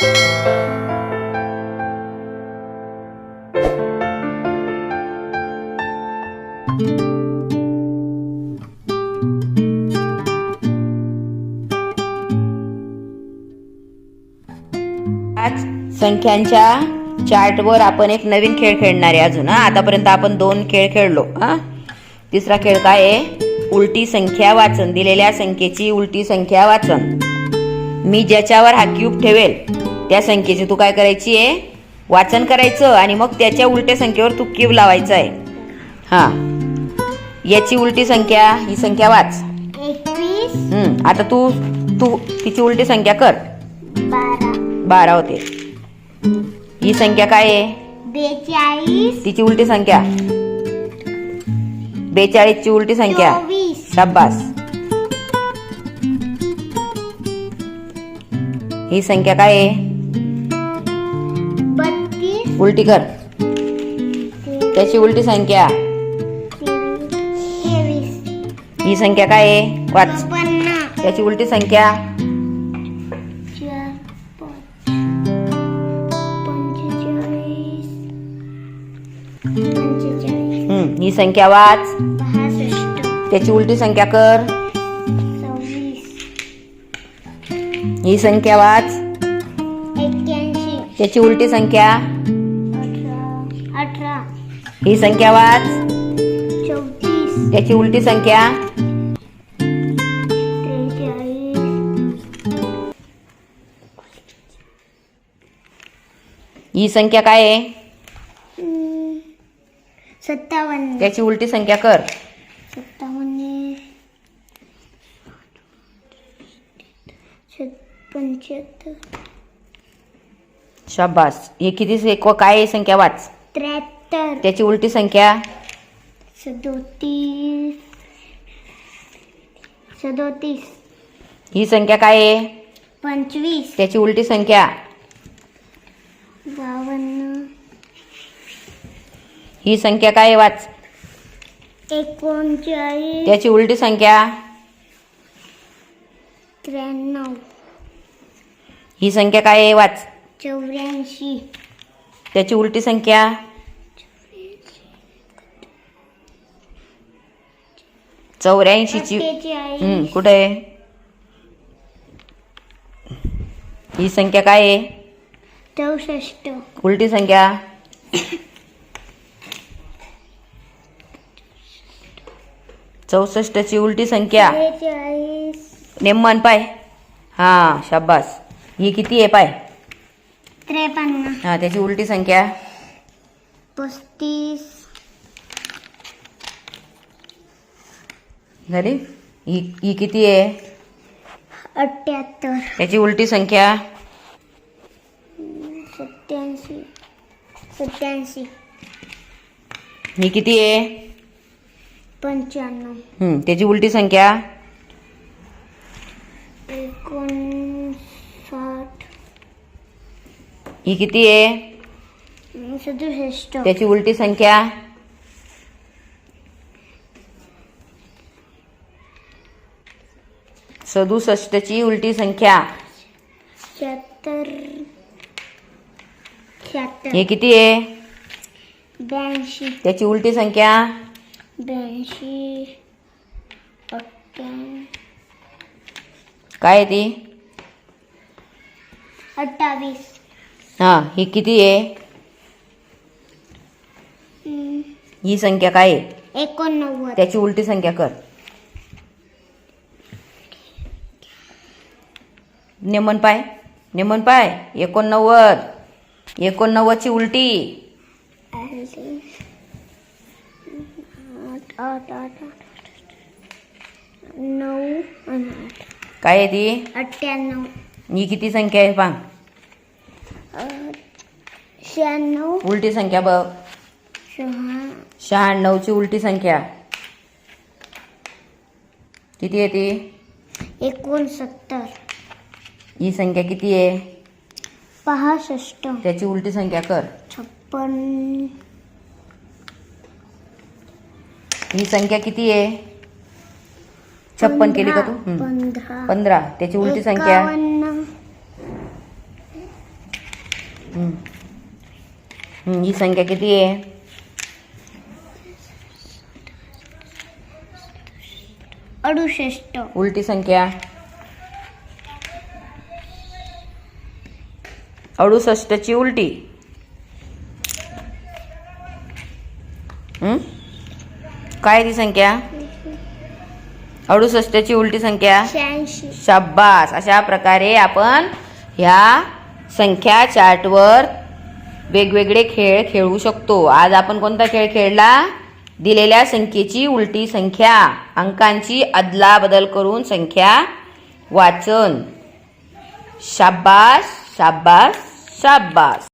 आज संख्यांच्या चार्टवर आपण एक नवीन खेळ खेळणार आहे अजून हा? आतापर्यंत आपण दोन खेळ खेळलो हा? तिसरा खेळ काय आहे? उलटी संख्या वाचन दिलेल्या संख्येची उलटी संख्या वाचन. मी ज्याच्यावर हा क्यूब ठेवेल त्या संख्येची तू काय करायची आहे? वाचन करायचं आणि मग त्याच्या उलट्या संख्येवर तू क्यूब लावायचा आहे. हा. याची उलटी संख्या ही संख्या वाच. आता तू तू तिची उलटी संख्या कर. बारा. होते. ही संख्या काय आहे? बेचाळीस तिची उलटी संख्या. बेचाळीस ची उलटी संख्या. शाबास. ही संख्या काय आहे? उलटी कर. त्याची उलटी संख्या. ही संख्या काय आहे? वाच त्याची उलटी संख्या. ही संख्या वाच. त्याची उलटी संख्या कर. ही संख्या वाच. त्याची उलटी संख्या. ही संख्या वाच. चौतीस. त्याची उलटी संख्या. ही संख्या काय आहे? सत्तावन्न. त्याची उलटी संख्या कर. सत्तावन्न. सत- पंच्याहत्तर. शाबास. ही किती काय संख्या वाच. त्र्याहत्तर. त्याची उलटी संख्या? सदोतीस. सदोतीस. ही संख्या काय आहे? पंचवीस. त्याची उलटी संख्या? बावन्न. ही संख्या काय आहे वाच? एकोणचाळीस. त्याची उलटी संख्या? त्र्याण्णव. ही संख्या काय आहे वाच? चौऱ्याऐंशी. त्याची उलटी संख्या? चौऱ्याऐंशीची कुठे? आहे ही संख्या काय आहे? चौसष्ट. उलटी संख्या. चौसष्टची उलटी संख्या. नेमन पाय. हा शाबास. ही किती आहे पाय? त्रेपन्न. हा त्याची उलटी संख्या. पस्तीस. झाली? ही ही किती आहे? अठ्ठ्याहत्तर त्याची उलटी संख्या? सत्याऐंशी. सत्याऐंशी. ही किती आहे? पंच्याण्णव. हम्म, त्याची उलटी संख्या? एकोणसाठ. ही किती आहे? सदुसष्ट. त्याची उलटी संख्या? सदुसष्टची उलटी संख्या. शहात्तर. शहात्तर. हे किती आहे? ब्याऐंशी. त्याची उलटी संख्या. ब्याऐंशी. काय आहे ती? अठ्ठावीस. हा ही किती आहे? हम्म, ही संख्या काय आहे? एकोणनव्वद. त्याची उलटी संख्या कर. नेमन पाय नेमन पाय एकोणनव्वद एकोणनव्वदची उलटी. नऊ काय आहे ती? अठ्ठ्याण्णव. ही किती संख्या आहे अं, शहाण्णव. उलटी संख्या बघ. शहा शहाण्णवची उलटी संख्या. किती आहे ती? एकोणसत्तर. ही संख्या किती आहे? पासष्ट त्याची उलटी संख्या कर. छप्पन. ही संख्या किती आहे? छप्पन केली का तू. पंधरा. पंधरा. त्याची उलटी संख्या? ही संख्या किती आहे? अडुसष्ट. उलटी संख्या? अडुसष्टची उलटी? काय ती संख्या? अडुसष्टची उलटी संख्या? शाब्बास. अशा प्रकारे आपण ह्या संख्या चार्टवर वेगवेगळे खेळ खेळू शकतो. आज आपण कोणता खेळ खेळला? दिलेल्या संख्येची उलटी संख्या. अंकांची अदलाबदल करून संख्या वाचन. शाब्बास शाब्बास. शाब्बास